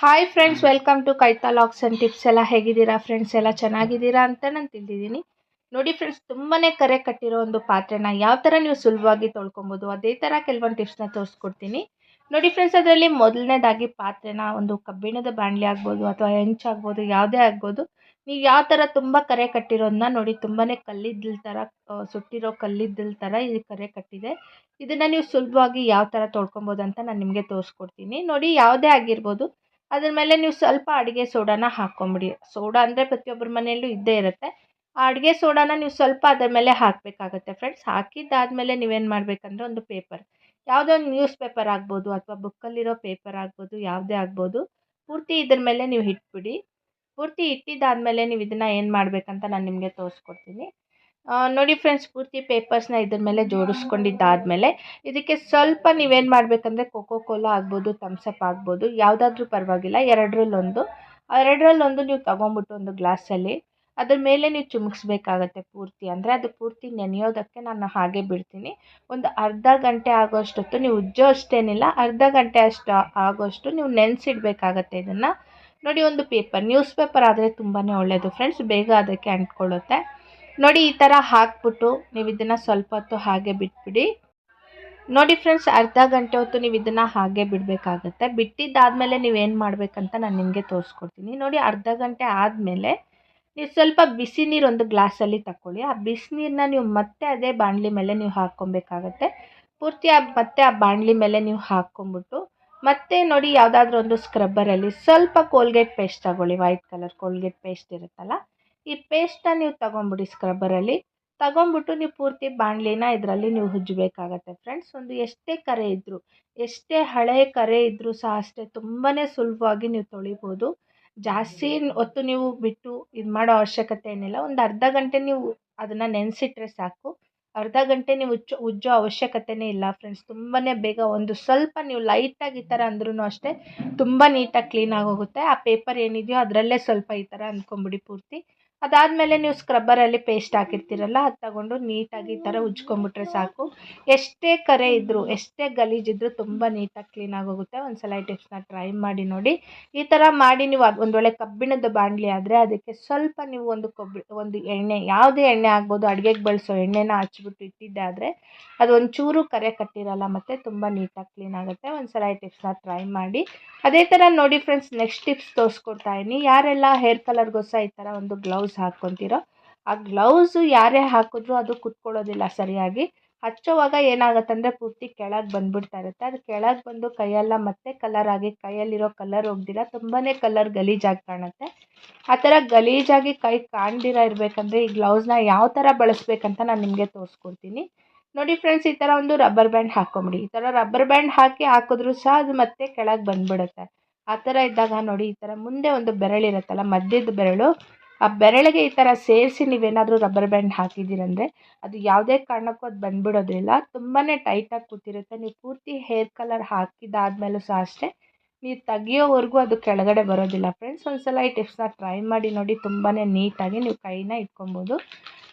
Hi friends welcome to Kaitha looks and tips ಎಲ್ಲ ಹೇಗಿದ್ದೀರಾ friends ಎಲ್ಲ ಚೆನ್ನಾಗಿದ್ದೀರಾ ಅಂತ ನಾನು ತಿಳಿದಿದ್ದೀನಿ. ನೋಡಿ ಫ್ರೆಂಡ್ಸ್ ತುಂಬಾ ಕರೆ ಕಟ್ಟಿರೋ ಒಂದು ಪಾತ್ರೆನ ಯಾವ ಥರ ನೀವು ಸುಲಭವಾಗಿ ತೊಳ್ಕೊಬೋದು, ಅದೇ ಥರ ಕೆಲವೊಂದು ಟಿಪ್ಸ್ನ ತೋರಿಸ್ಕೊಡ್ತೀನಿ. ನೋಡಿ ಫ್ರೆಂಡ್ಸ್ ಅದರಲ್ಲಿ ಮೊದಲನೇದಾಗಿ ಪಾತ್ರೆನ ಒಂದು ಕಬ್ಬಿಣದ ಬಾಣಲಿ ಆಗ್ಬೋದು ಅಥವಾ ಹೆಂಚಾಗ್ಬೋದು ಯಾವುದೇ ಆಗ್ಬೋದು, ನೀವು ಯಾವ ಥರ ತುಂಬ ಕರೆ ಕಟ್ಟಿರೋದನ್ನ ನೋಡಿ ತುಂಬಾ ಕಲ್ಲಿದ್ದಲ್ ಥರ ಸುಟ್ಟಿರೋ ಕಲ್ಲಿದ್ದಲ್ ಥರ ಇದು ಕರೆ ಕಟ್ಟಿದೆ. ಇದನ್ನು ನೀವು ಸುಲಭವಾಗಿ ಯಾವ ಥರ ತೊಳ್ಕೊಬೋದು ಅಂತ ನಾನು ನಿಮಗೆ ತೋರಿಸ್ಕೊಡ್ತೀನಿ. ನೋಡಿ ಯಾವುದೇ ಆಗಿರ್ಬೋದು ಅದ್ರ ಮೇಲೆ ನೀವು ಸ್ವಲ್ಪ ಅಡುಗೆ ಸೋಡಾನ ಹಾಕ್ಕೊಂಬಿಡಿ ಸೋಡಾ ಅಂದರೆ ಪ್ರತಿಯೊಬ್ಬರ ಮನೆಯಲ್ಲೂ ಇದ್ದೇ ಇರುತ್ತೆ. ಆ ಅಡುಗೆ ಸೋಡಾನ ನೀವು ಸ್ವಲ್ಪ ಅದ್ರ ಮೇಲೆ ಹಾಕಬೇಕಾಗತ್ತೆ ಫ್ರೆಂಡ್ಸ್ ಹಾಕಿದ್ದಾದಮೇಲೆ ನೀವೇನು ಮಾಡಬೇಕಂದ್ರೆ ಒಂದು ಪೇಪರ್ ಯಾವುದೋ ಒಂದು ನ್ಯೂಸ್ ಪೇಪರ್ ಆಗ್ಬೋದು ಅಥವಾ ಬುಕ್ಕಲ್ಲಿರೋ ಪೇಪರ್ ಆಗ್ಬೋದು, ಯಾವುದೇ ಆಗ್ಬೋದು. ಪೂರ್ತಿ ಇದ್ರ ಮೇಲೆ ನೀವು ಇಟ್ಬಿಡಿ. ಪೂರ್ತಿ ಇಟ್ಟಿದ್ದಾದಮೇಲೆ ನೀವು ಇದನ್ನು ಏನು ಮಾಡಬೇಕಂತ ನಾನು ನಿಮಗೆ ತೋರಿಸ್ಕೊಡ್ತೀನಿ. ನೋಡಿ ಫ್ರೆಂಡ್ಸ್ ಪೂರ್ತಿ ಪೇಪರ್ಸ್ನ ಇದ್ರ ಮೇಲೆ ಜೋಡಿಸ್ಕೊಂಡಿದ್ದಾದಮೇಲೆ ಇದಕ್ಕೆ ಸ್ವಲ್ಪ ನೀವೇನು ಮಾಡಬೇಕಂದ್ರೆ ಕೋಕೋ ಕೋಲಾ ಆಗ್ಬೋದು ಅಪ್ ಆಗ್ಬೋದು, ಯಾವುದಾದ್ರೂ ಪರವಾಗಿಲ್ಲ. ಎರಡರಲ್ಲೊಂದು. ಎರಡರಲ್ಲೊಂದು ನೀವು ತೊಗೊಂಬಿಟ್ಟು ಒಂದು ಗ್ಲಾಸಲ್ಲಿ ಅದ್ರ ಮೇಲೆ ನೀವು ಚಿಮುಕ್ಸ್ಬೇಕಾಗತ್ತೆ ಪೂರ್ತಿ. ಅಂದರೆ ಅದು ಪೂರ್ತಿ ನೆನೆಯೋದಕ್ಕೆ ನಾನು ಹಾಗೆ ಬಿಡ್ತೀನಿ. ಒಂದು ಅರ್ಧ ಗಂಟೆ ಆಗೋಷ್ಟೊತ್ತು ನೀವು ಉಜ್ಜೋ ಅಷ್ಟೇನಿಲ್ಲ, ಅರ್ಧ ಗಂಟೆ ಅಷ್ಟು ಆಗೋಷ್ಟು ನೀವು ನೆನೆಸಿಡ್ಬೇಕಾಗತ್ತೆ ಇದನ್ನು. ನೋಡಿ ಒಂದು ಪೇಪರ್ ನ್ಯೂಸ್ ಪೇಪರ್ ಆದರೆ ತುಂಬಾ ಒಳ್ಳೆಯದು ಫ್ರೆಂಡ್ಸ್ ಬೇಗ ಅದಕ್ಕೆ ಅಂಟ್ಕೊಳ್ಳುತ್ತೆ. ನೋಡಿ ಈ ಥರ ಹಾಕ್ಬಿಟ್ಟು ನೀವು ಇದನ್ನು ಸ್ವಲ್ಪ ಹೊತ್ತು ಹಾಗೆ ಬಿಟ್ಬಿಡಿ. ನೋಡಿ ಫ್ರೆಂಡ್ಸ್ ಅರ್ಧ ಗಂಟೆ ಹೊತ್ತು ನೀವು ಇದನ್ನು ಹಾಗೆ ಬಿಡಬೇಕಾಗತ್ತೆ. ಬಿಟ್ಟಿದ್ದಾದಮೇಲೆ ನೀವೇನು ಮಾಡಬೇಕಂತ ನಾನು ನಿಮಗೆ ತೋರಿಸ್ಕೊಡ್ತೀನಿ. ನೋಡಿ ಅರ್ಧ ಗಂಟೆ ಆದಮೇಲೆ ನೀವು ಸ್ವಲ್ಪ ಬಿಸಿ ನೀರು ಒಂದು ಗ್ಲಾಸಲ್ಲಿ ತಗೊಳ್ಳಿ ಆ ಬಿಸಿನೀರನ್ನ ನೀವು ಮತ್ತೆ ಅದೇ ಬಾಣಲಿ ಮೇಲೆ ನೀವು ಹಾಕ್ಕೊಬೇಕಾಗತ್ತೆ. ಪೂರ್ತಿ ಆ ಮತ್ತೆ ಆ ಬಾಣಲಿ ಮೇಲೆ ನೀವು ಹಾಕ್ಕೊಂಬಿಟ್ಟು ಮತ್ತೆ ನೋಡಿ ಯಾವುದಾದ್ರೂ ಒಂದು ಸ್ಕ್ರಬ್ಬರಲ್ಲಿ ಸ್ವಲ್ಪ ಕೋಲ್ಗೇಟ್ ಪೇಸ್ಟ್ ತಗೊಳ್ಳಿ. ವೈಟ್ ಕಲರ್ ಕೋಲ್ಗೇಟ್ ಪೇಸ್ಟ್ ಇರುತ್ತಲ್ಲ ಈ ಪೇಸ್ಟನ್ನ ನೀವು ತಗೊಂಬಿಡಿ ಸ್ಕ್ರಬ್ಬರಲ್ಲಿ ತಗೊಂಬಿಟ್ಟು ನೀವು ಪೂರ್ತಿ ಬಾಣಲಿನ ಇದರಲ್ಲಿ ನೀವು ಉಜ್ಜಬೇಕಾಗುತ್ತೆ ಫ್ರೆಂಡ್ಸ್ ಒಂದು ಎಷ್ಟೇ ಕರೆ ಇದ್ದರೂ ಎಷ್ಟೇ ಹಳೆಯ ಕರೆ ಇದ್ದರೂ ಸಹ ಅಷ್ಟೇ ತುಂಬಾ ಸುಲಭವಾಗಿ ನೀವು ತೊಳಿಬೋದು. ಜಾಸ್ತಿ ಹೊತ್ತು ನೀವು ಬಿಟ್ಟು ಇದು ಮಾಡೋ ಅವಶ್ಯಕತೆ ಏನಿಲ್ಲ. ಒಂದು ಅರ್ಧ ಗಂಟೆ ನೀವು ಅದನ್ನು ನೆನೆಸಿಟ್ರೆ ಸಾಕು. ಅರ್ಧ ಗಂಟೆ ನೀವು ಉಜ್ಜೋ ಉಜ್ಜೋ ಅವಶ್ಯಕತೆನೇ ಇಲ್ಲ ಫ್ರೆಂಡ್ಸ್ ತುಂಬಾ ಬೇಗ ಒಂದು ಸ್ವಲ್ಪ ನೀವು ಲೈಟಾಗಿ ಈ ಥರ ಅಂದ್ರೂ ಅಷ್ಟೇ ತುಂಬ ನೀಟಾಗಿ ಕ್ಲೀನಾಗಿ ಹೋಗುತ್ತೆ ಆ ಪೇಪರ್ ಏನಿದೆಯೋ ಅದರಲ್ಲೇ ಸ್ವಲ್ಪ ಈ ಥರ ಅಂದ್ಕೊಂಬಿಡಿ ಪೂರ್ತಿ. ಅದಾದಮೇಲೆ ನೀವು ಸ್ಕ್ರಬ್ಬರಲ್ಲಿ ಪೇಸ್ಟ್ ಹಾಕಿರ್ತೀರಲ್ಲ, ಅದು ತಗೊಂಡು ನೀಟಾಗಿ ಈ ಥರ ಉಜ್ಕೊಂಬಿಟ್ರೆ ಸಾಕು. ಎಷ್ಟೇ ಕರೆ ಇದ್ದರೂ ಎಷ್ಟೇ ಗಲೀಜಿದ್ರೂ ತುಂಬ ನೀಟಾಗಿ ಕ್ಲೀನಾಗಿ ಹೋಗುತ್ತೆ ಒಂದು ಸಲ ಈ ಟಿಪ್ಸ್ನ ಟ್ರೈ ಮಾಡಿ ನೋಡಿ. ಈ ಥರ ಮಾಡಿ ನೀವು ಅದು ಒಂದು ವೇಳೆ ಕಬ್ಬಿಣದ ಬಾಣಲಿ ಆದರೆ ಅದಕ್ಕೆ ಸ್ವಲ್ಪ ನೀವು ಒಂದು ಕೊಬ್ಬರಿ, ಒಂದು ಎಣ್ಣೆ, ಯಾವುದೇ ಎಣ್ಣೆ ಆಗ್ಬೋದು, ಅಡುಗೆಗೆ ಬಳಸೋ ಎಣ್ಣೆನ ಹಚ್ಬಿಟ್ಟು ಇಟ್ಟಿದ್ದೆ ಆದರೆ ಅದು ಒಂಚೂರು ಕರೆ ಕಟ್ಟಿರಲ್ಲ ಮತ್ತು ತುಂಬ ನೀಟಾಗಿ ಕ್ಲೀನ್ ಆಗುತ್ತೆ. ಒಂದು ಸಲ ಈ ಟಿಪ್ಸ್ನ ಟ್ರೈ ಮಾಡಿ. ಅದೇ ಥರ ನೋಡಿ ಫ್ರೆಂಡ್ಸ್ ನೆಕ್ಸ್ಟ್ ಟಿಪ್ಸ್ ತೋರಿಸ್ಕೊಡ್ತಾ ಇದ್ದೀನಿ. ಯಾರೆಲ್ಲ ಹೇರ್ ಕಲರ್ಗೋಸ್ಕರ ಈ ಥರ ಒಂದು ಗ್ಲೌಸ್ ಹಾಕ್ಕೊತೀರೋ, ಆ ಗ್ಲೌಸು ಯಾರೇ ಹಾಕಿದ್ರೂ ಅದು ಕುತ್ಕೊಳ್ಳೋದಿಲ್ಲ ಸರಿಯಾಗಿ. ಹಚ್ಚೋವಾಗ ಏನಾಗುತ್ತಂದರೆ ಪೂರ್ತಿ ಕೆಳಗೆ ಬಂದ್ಬಿಡ್ತಾ ಇರುತ್ತೆ ಅದು ಕೆಳಗೆ ಬಂದು ಕೈಯೆಲ್ಲ ಮತ್ತೆ ಕಲರ್ ಆಗಿ, ಕೈಯಲ್ಲಿರೋ ಕಲರ್ ಹೋಗ್ದಿಲ್ಲ ತುಂಬಾ ಕಲರ್ ಗಲೀಜಾಗಿ ಕಾಣುತ್ತೆ. ಆ ಥರ ಗಲೀಜಾಗಿ ಕೈ ಕಾಣ್ದಿರ ಇರಬೇಕಂದ್ರೆ ಈ ಗ್ಲೌಸ್ನ ಯಾವ ಥರ ಬಳಸ್ಬೇಕಂತ ನಾನು ನಿಮಗೆ ತೋರಿಸ್ಕೊಡ್ತೀನಿ. ನೋಡಿ ಫ್ರೆಂಡ್ಸ್ ಈ ಥರ ಒಂದು ರಬ್ಬರ್ ಬ್ಯಾಂಡ್ ಹಾಕ್ಕೊಂಬಿಡಿ ಈ ಥರ ರಬ್ಬರ್ ಬ್ಯಾಂಡ್ ಹಾಕಿ ಹಾಕಿದ್ರೂ ಸಹ ಅದು ಮತ್ತೆ ಕೆಳಗೆ ಬಂದುಬಿಡುತ್ತೆ. ಆ ಥರ ಇದ್ದಾಗ ನೋಡಿ, ಈ ಥರ ಮುಂದೆ ಒಂದು ಬೆರಳಿರುತ್ತಲ್ಲ, ಮಧ್ಯದ ಬೆರಳು ಆ ಬೆರಳಿಗೆ ಈ ಥರ ಸೇರಿಸಿ ನೀವೇನಾದರೂ ರಬ್ಬರ್ ಬ್ಯಾಂಡ್ ಹಾಕಿದ್ದೀರಂದರೆ ಅದು ಯಾವುದೇ ಕಾರಣಕ್ಕೂ ಅದು ಬಂದ್ಬಿಡೋದಿಲ್ಲ. ತುಂಬಾ ಟೈಟಾಗಿ ಕೂತಿರುತ್ತೆ. ನೀವು ಪೂರ್ತಿ ಹೇರ್ ಕಲರ್ ಹಾಕಿದ್ದಾದ್ಮೇಲೂ ಸಹ ಅಷ್ಟೇ, ನೀವು ತೆಗಿಯೋವರೆಗೂ ಅದು ಕೆಳಗಡೆ ಬರೋದಿಲ್ಲ. ಫ್ರೆಂಡ್ಸ್ ಒಂದ್ಸಲ ಈ ಟಿಪ್ಸ್ನ ಟ್ರೈ ಮಾಡಿ ನೋಡಿ ತುಂಬಾ ನೀಟಾಗಿ ನೀವು ಕೈನ ಇಟ್ಕೊಬೋದು.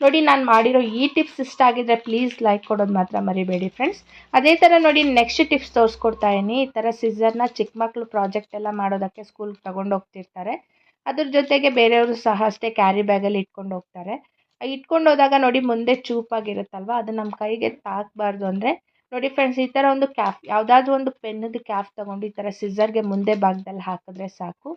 ನೋಡಿ, ನಾನು ಮಾಡಿರೋ ಈ ಟಿಪ್ಸ್ ಇಷ್ಟ ಆಗಿದ್ರೆ ಪ್ಲೀಸ್ ಲೈಕ್ ಕೊಡೋದು ಮಾತ್ರ ಮರಿಬೇಡಿ ಫ್ರೆಂಡ್ಸ್ ಅದೇ ಥರ ನೋಡಿ ನೆಕ್ಸ್ಟ್ ಟಿಪ್ಸ್ ತೋರಿಸ್ಕೊಡ್ತಾ ಇದೀನಿ ಈ ಥರ ಸಿಸರ್ನ ಚಿಕ್ಕ ಮಕ್ಕಳು ಪ್ರಾಜೆಕ್ಟ್ ಎಲ್ಲ ಮಾಡೋದಕ್ಕೆ ಸ್ಕೂಲ್ಗೆ ತಗೊಂಡು ಹೋಗ್ತಿರ್ತಾರೆ ಅದ್ರ ಜೊತೆಗೆ ಬೇರೆಯವರು ಸಹ ಅಷ್ಟೇ ಕ್ಯಾರಿ ಬ್ಯಾಗಲ್ಲಿ ಇಟ್ಕೊಂಡು ಹೋಗ್ತಾರೆ. ಇಟ್ಕೊಂಡು ಹೋದಾಗ ನೋಡಿ ಮುಂದೆ ಚೂಪಾಗಿರುತ್ತಲ್ವ? ಅದು ನಮ್ಮ ಕೈಗೆ ತಾಕಬಾರ್ದು ಅಂದರೆ ನೋಡಿ ಫ್ರೆಂಡ್ಸ್ ಈ ಥರ ಒಂದು ಕ್ಯಾಫ್ ಯಾವುದಾದ್ರೂ ಒಂದು ಪೆನ್ನದು ಕ್ಯಾಫ್ ತೊಗೊಂಡು ಈ ಥರ ಸಿಝರ್ಗೆ ಮುಂದೆ ಭಾಗದಲ್ಲಿ ಹಾಕಿದ್ರೆ ಸಾಕು.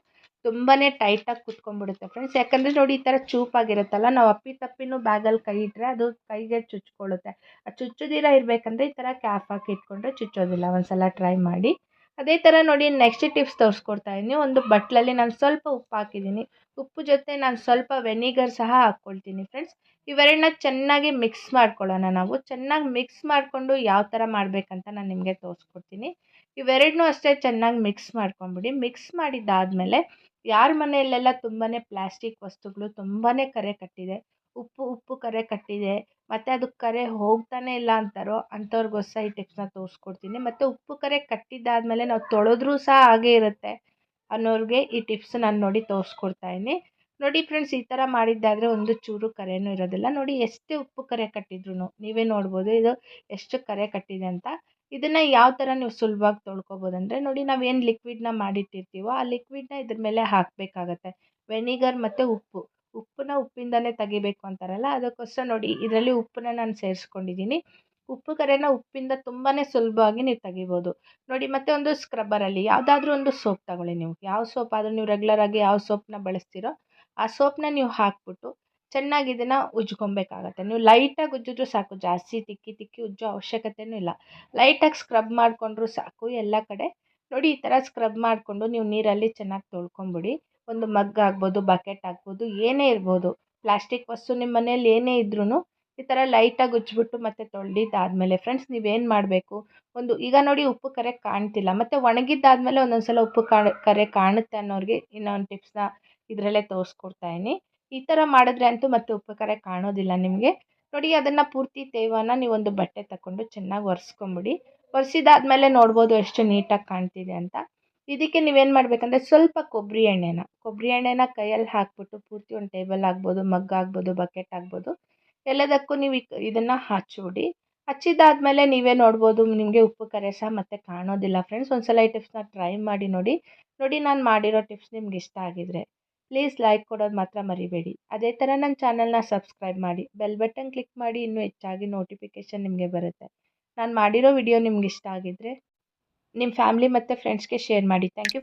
ತುಂಬಾ ಟೈಟಾಗಿ ಕುತ್ಕೊಂಡ್ಬಿಡುತ್ತೆ ಫ್ರೆಂಡ್ಸ್ ಯಾಕಂದರೆ ನೋಡಿ ಈ ಥರ ಚೂಪಾಗಿರುತ್ತಲ್ಲ, ನಾವು ಅಪ್ಪಿ ತಪ್ಪಿನೂ ಬ್ಯಾಗಲ್ಲಿ ಕೈ ಇಟ್ಟರೆ ಅದು ಕೈಗೆ ಚುಚ್ಕೊಳ್ಳುತ್ತೆ ಆ ಚುಚ್ಚದಿರ ಇರಬೇಕಂದ್ರೆ ಈ ಥರ ಕ್ಯಾಪ್ ಹಾಕಿ ಇಟ್ಕೊಂಡ್ರೆ ಚುಚ್ಚೋದಿಲ್ಲ. ಒಂದ್ಸಲ ಟ್ರೈ ಮಾಡಿ. ಅದೇ ಥರ ನೋಡಿ ನೆಕ್ಸ್ಟ್ ಟಿಪ್ಸ್ ತೋರಿಸ್ಕೊಡ್ತಾ ಇದ್ದೀನಿ ಒಂದು ಬಟ್ಲಲ್ಲಿ ನಾನು ಸ್ವಲ್ಪ ಉಪ್ಪು ಹಾಕಿದ್ದೀನಿ ಉಪ್ಪು ಜೊತೆ ನಾನು ಸ್ವಲ್ಪ ವೆನಿಗರ್ ಸಹ ಹಾಕ್ಕೊಳ್ತೀನಿ ಫ್ರೆಂಡ್ಸ್ ಇವೆರಡನ್ನ ಚೆನ್ನಾಗಿ ಮಿಕ್ಸ್ ಮಾಡ್ಕೊಳ್ಳೋಣ ನಾವು. ಚೆನ್ನಾಗಿ ಮಿಕ್ಸ್ ಮಾಡಿಕೊಂಡು ಯಾವ ಥರ ಮಾಡಬೇಕಂತ ನಾನು ನಿಮಗೆ ತೋರಿಸ್ಕೊಡ್ತೀನಿ. ಇವೆರಡನ್ನೂ ಅಷ್ಟೇ ಚೆನ್ನಾಗಿ ಮಿಕ್ಸ್ ಮಾಡ್ಕೊಂಬಿಡಿ. ಮಿಕ್ಸ್ ಮಾಡಿದ್ದಾದಮೇಲೆ ಯಾರ ಮನೆಯಲ್ಲೆಲ್ಲ ತುಂಬಾ ಪ್ಲಾಸ್ಟಿಕ್ ವಸ್ತುಗಳು ತುಂಬಾ ಕರೆ ಕಟ್ಟಿದೆ. ಉಪ್ಪು ಉಪ್ಪು ಕರೆ ಕಟ್ಟಿದೆ. ಮತ್ತು ಅದು ಕರೆ ಹೋಗ್ತಾನೆ ಇಲ್ಲ ಅಂತಾರೋ ಅಂಥವ್ರಿಗೋಸ್ಕರ ಈ ಟಿಪ್ಸ್ನ ತೋರಿಸ್ಕೊಡ್ತೀನಿ. ಮತ್ತು ಉಪ್ಪು ಕರೆ ಕಟ್ಟಿದ್ದಾದಮೇಲೆ ನಾವು ತೊಳೆದ್ರೂ ಸಹ ಹಾಗೇ ಇರುತ್ತೆ ಅನ್ನೋರಿಗೆ ಈ ಟಿಪ್ಸ್ ನಾನು ನೋಡಿ ತೋರಿಸ್ಕೊಡ್ತಾ ಇದ್ದೀನಿ. ನೋಡಿ ಫ್ರೆಂಡ್ಸ್ ಈ ಥರ ಮಾಡಿದ್ದಾದರೆ ಒಂದು ಚೂರು ಕರೆಯೂ ಇರೋದಿಲ್ಲ. ನೋಡಿ ಎಷ್ಟೇ ಉಪ್ಪು ಕರೆ ಕಟ್ಟಿದ್ರು ನೀವೇ ನೋಡ್ಬೋದು ಇದು ಎಷ್ಟು ಕರೆ ಕಟ್ಟಿದೆ ಅಂತ. ಇದನ್ನು ಯಾವ ಥರ ನೀವು ಸುಲಭವಾಗಿ ತೊಳ್ಕೊಬೋದು ಅಂದರೆ ನೋಡಿ ನಾವೇನು ಲಿಕ್ವಿಡ್ನ ಮಾಡಿಟ್ಟಿರ್ತೀವೋ ಆ ಲಿಕ್ವಿಡ್ನ ಇದ್ರ ಮೇಲೆ ಹಾಕಬೇಕಾಗತ್ತೆ. ವೆನಿಗರ್ ಮತ್ತು ಉಪ್ಪು. ಉಪ್ಪನ್ನ ಉಪ್ಪಿಂದಲೇ ತೆಗಿಬೇಕು ಅಂತಾರಲ್ಲ ಅದಕ್ಕೋಸ್ಕರ ನೋಡಿ ಇದರಲ್ಲಿ ಉಪ್ಪನ್ನ ನಾನು ಸೇರಿಸ್ಕೊಂಡಿದ್ದೀನಿ. ಉಪ್ಪು ಕರೆನ ಉಪ್ಪಿಂದ ತುಂಬಾ ಸುಲಭವಾಗಿ ನೀವು ತೆಗಿಬೋದು. ನೋಡಿ ಮತ್ತೆ ಒಂದು ಸ್ಕ್ರಬ್ಬರಲ್ಲಿ ಯಾವುದಾದ್ರೂ ಒಂದು ಸೋಪ್ ತಗೊಳ್ಳಿ ನೀವು. ಯಾವ ಸೋಪ್ ಆದರೂ ನೀವು ರೆಗ್ಯುಲರ್ ಆಗಿ ಯಾವ ಸೋಪ್ನ ಬಳಸ್ತೀರೋ ಆ ಸೋಪ್ನ ನೀವು ಹಾಕ್ಬಿಟ್ಟು ಚೆನ್ನಾಗಿ ಇದನ್ನು ಉಜ್ಕೊಬೇಕಾಗತ್ತೆ ನೀವು ಲೈಟಾಗಿ ಉಜ್ಜಿದ್ರು ಸಾಕು, ಜಾಸ್ತಿ ತಿಕ್ಕಿ ತಿಕ್ಕಿ ಉಜ್ಜೋ ಅವಶ್ಯಕತೆಯೂ ಇಲ್ಲ. ಲೈಟಾಗಿ ಸ್ಕ್ರಬ್ ಮಾಡಿಕೊಂಡ್ರೂ ಸಾಕು ಎಲ್ಲ ಕಡೆ. ನೋಡಿ ಈ ಥರ ಸ್ಕ್ರಬ್ ಮಾಡಿಕೊಂಡು ನೀವು ನೀರಲ್ಲಿ ಚೆನ್ನಾಗಿ ತೊಳ್ಕೊಂಬಿಡಿ. ಒಂದು ಮಗ್ ಆಗ್ಬೋದು ಬಕೆಟ್ ಆಗ್ಬೋದು, ಏನೇ ಇರ್ಬೋದು. ಪ್ಲಾಸ್ಟಿಕ್ ವಸ್ತು ನಿಮ್ಮ ಮನೇಲಿ ಏನೇ ಇದ್ರೂ ಈ ಥರ ಲೈಟಾಗಿ ಉಜ್ಜಿಬಿಟ್ಟು ಮತ್ತೆ ತೊಳೆದಿದ್ದಾದಮೇಲೆ ಫ್ರೆಂಡ್ಸ್ ನೀವೇನು ಮಾಡಬೇಕು? ಒಂದು ಈಗ ನೋಡಿ ಉಪ್ಪು ಕರೆ ಕಾಣ್ತಿಲ್ಲ, ಮತ್ತು ಒಣಗಿದ್ದಾದಮೇಲೆ ಒಂದೊಂದು ಸಲ ಉಪ್ಪು ಕಾಣ್ ಕರೆ ಕಾಣುತ್ತೆ ಅನ್ನೋರಿಗೆ ಇನ್ನೊಂದು ಟಿಪ್ಸ್ನ ಇದರಲ್ಲೇ ತೋರಿಸ್ಕೊಡ್ತಾಯಿನಿ ಈ ಥರ ಮಾಡಿದ್ರೆ ಅಂತೂ ಮತ್ತೆ ಉಪ್ಪು ಕರೆ ಕಾಣೋದಿಲ್ಲ ನಿಮಗೆ. ನೋಡಿ ಅದನ್ನು ಪೂರ್ತಿ ತೇವನ ನೀವೊಂದು ಬಟ್ಟೆ ತಗೊಂಡು ಚೆನ್ನಾಗಿ ಒರೆಸ್ಕೊಂಬಿಡಿ. ಒರೆಸಿದಾದ್ಮೇಲೆ ನೋಡ್ಬೋದು ಎಷ್ಟು ನೀಟಾಗಿ ಕಾಣ್ತಿದೆ ಅಂತ. ಇದಕ್ಕೆ ನೀವೇನು ಮಾಡಬೇಕಂದ್ರೆ ಸ್ವಲ್ಪ ಕೊಬ್ಬರಿ ಎಣ್ಣೆನ ಕೊಬ್ಬರಿ ಎಣ್ಣೆನ ಕೈಯಲ್ಲಿ ಹಾಕ್ಬಿಟ್ಟು ಪೂರ್ತಿ ಒಂದು ಟೇಬಲ್ ಆಗ್ಬೋದು, ಮಗ್ ಆಗ್ಬೋದು ಬಕೆಟ್ ಆಗ್ಬೋದು, ಎಲ್ಲದಕ್ಕೂ ನೀವು ಇದನ್ನು ಹಚ್ಚಿಬಿಡಿ ಹಚ್ಚಿದಾದ್ಮೇಲೆ ನೀವೇ ನೋಡ್ಬೋದು, ನಿಮಗೆ ಉಪ್ಪು ಕರೆಸ ಮತ್ತೆ ಕಾಣೋದಿಲ್ಲ ಫ್ರೆಂಡ್ಸ್ ಒಂದು ಸಲ ಈ ಟಿಪ್ಸ್ನ ಟ್ರೈ ಮಾಡಿ ನೋಡಿ ನೋಡಿ ನಾನು ಮಾಡಿರೋ ಟಿಪ್ಸ್ ನಿಮ್ಗೆ ಇಷ್ಟ ಆಗಿದ್ರೆ ಪ್ಲೀಸ್ ಲೈಕ್ ಕೊಡೋದು ಮಾತ್ರ ಮರಿಬೇಡಿ. ಅದೇ ಥರ ನನ್ನ ಚಾನಲ್ನ ಸಬ್ಸ್ಕ್ರೈಬ್ ಮಾಡಿ ಬೆಲ್ ಬಟನ್ ಕ್ಲಿಕ್ ಮಾಡಿ ಇನ್ನೂ ಹೆಚ್ಚಾಗಿ ನೋಟಿಫಿಕೇಷನ್ ನಿಮಗೆ ಬರುತ್ತೆ. ನಾನು ಮಾಡಿರೋ ವಿಡಿಯೋ ನಿಮ್ಗೆ ಇಷ್ಟ ಆಗಿದ್ದರೆ ನಿಮ್ಮ ಫ್ಯಾಮ್ಲಿ ಮತ್ತು ಫ್ರೆಂಡ್ಸ್ಗೆ ಶೇರ್ ಮಾಡಿ ಥ್ಯಾಂಕ್ ಯು